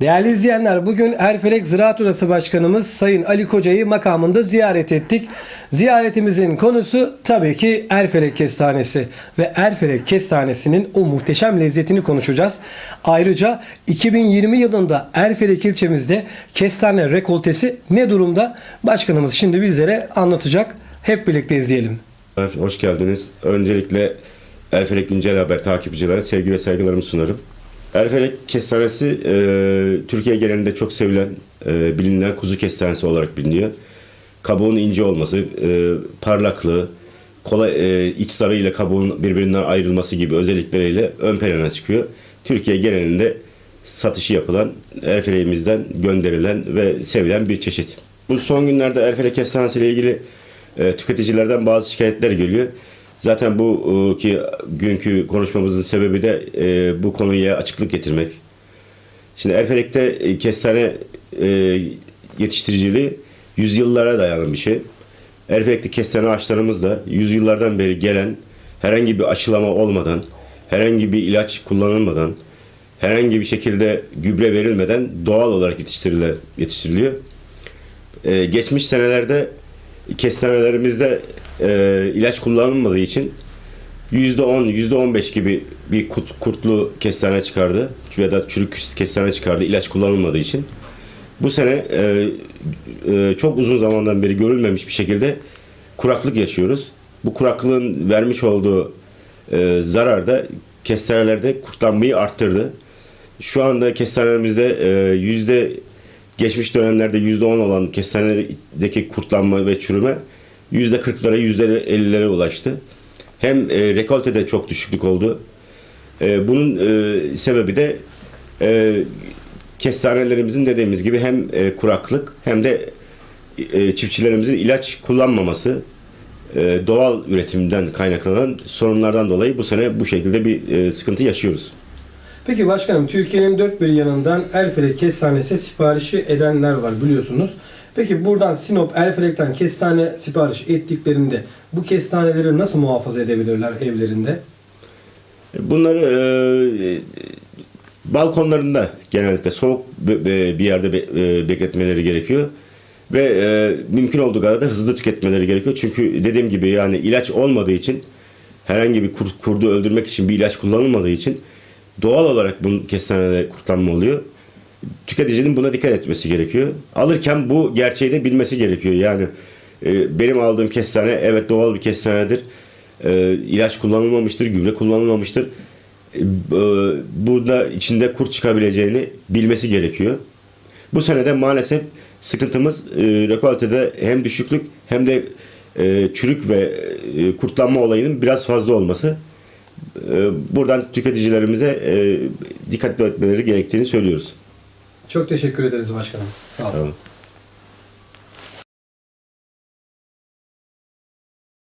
Değerli izleyenler bugün Erfelek Ziraat Odası Başkanımız Sayın Ali Koca'yı makamında ziyaret ettik. Ziyaretimizin konusu tabii ki Erfelek Kestanesi ve Erfelek Kestanesi'nin o muhteşem lezzetini konuşacağız. Ayrıca 2020 yılında Erfelek ilçemizde kestane rekoltesi ne durumda? Başkanımız şimdi bizlere anlatacak. Hep birlikte izleyelim. Hoş geldiniz. Öncelikle Erfelek Güncel Haber takipçilere sevgi ve saygılarımı sunarım. Erfelek kestanesi e, Türkiye genelinde çok sevilen, e, bilinen kuzu kestanesi olarak biliniyor. Kabuğun ince olması, e, parlaklığı, kolay e, iç sarı ile kabuğun birbirinden ayrılması gibi özellikleriyle ön plana çıkıyor. Türkiye genelinde satışı yapılan, Erfelek'imizden gönderilen ve sevilen bir çeşit. Bu son günlerde Erfelek kestanesi ile ilgili e, tüketicilerden bazı şikayetler geliyor. Zaten bu e, ki günkü konuşmamızın sebebi de e, bu konuya açıklık getirmek. Şimdi Erfelek'te e, kestane yetiştiriciliği yüzyıllara dayanan bir şey. Erfelek'te kestane ağaçlarımız da yüzyıllardan beri gelen herhangi bir aşılama olmadan, herhangi bir ilaç kullanılmadan, herhangi bir şekilde gübre verilmeden doğal olarak yetiştiriliyor. yetiştiriliyor. E, geçmiş senelerde kestanelerimizde e, ilaç kullanılmadığı için %10, %15 gibi bir kurt, kurtlu kestane çıkardı ya da çürük kestane çıkardı ilaç kullanılmadığı için. Bu sene e, e, çok uzun zamandan beri görülmemiş bir şekilde kuraklık yaşıyoruz. Bu kuraklığın vermiş olduğu e, zarar da kestanelerde kurtlanmayı arttırdı. Şu anda kestanelerimizde e, yüzde geçmiş dönemlerde yüzde on olan kestanedeki kurtlanma ve çürüme yüzde kırklara yüzde ellilere ulaştı. Hem e, rekoltede çok düşüklük oldu. E, bunun e, sebebi de e, kestanelerimizin dediğimiz gibi hem e, kuraklık hem de e, çiftçilerimizin ilaç kullanmaması e, doğal üretimden kaynaklanan sorunlardan dolayı bu sene bu şekilde bir e, sıkıntı yaşıyoruz. Peki başkanım Türkiye'nin dört bir yanından Erfelek kestanesi siparişi edenler var biliyorsunuz. Peki buradan Sinop Erfelek'ten kestane sipariş ettiklerinde bu kestaneleri nasıl muhafaza edebilirler evlerinde? Bunları e, balkonlarında genellikle soğuk bir yerde e, bekletmeleri gerekiyor. Ve e, mümkün olduğu kadar da hızlı tüketmeleri gerekiyor. Çünkü dediğim gibi yani ilaç olmadığı için herhangi bir kur- kurdu öldürmek için bir ilaç kullanılmadığı için doğal olarak bunun kestanede kurtlanma oluyor. Tüketicinin buna dikkat etmesi gerekiyor. Alırken bu gerçeği de bilmesi gerekiyor. Yani e, benim aldığım kestane evet doğal bir kestanedir. E, ilaç kullanılmamıştır, gübre kullanılmamıştır. E, bu- burada içinde kurt çıkabileceğini bilmesi gerekiyor. Bu senede maalesef sıkıntımız e, rekoltede hem düşüklük hem de e, çürük ve e, kurtlanma olayının biraz fazla olması. E, buradan tüketicilerimize e, dikkatli etmeleri gerektiğini söylüyoruz. Çok teşekkür ederiz başkanım. Sağ olun. Tamam.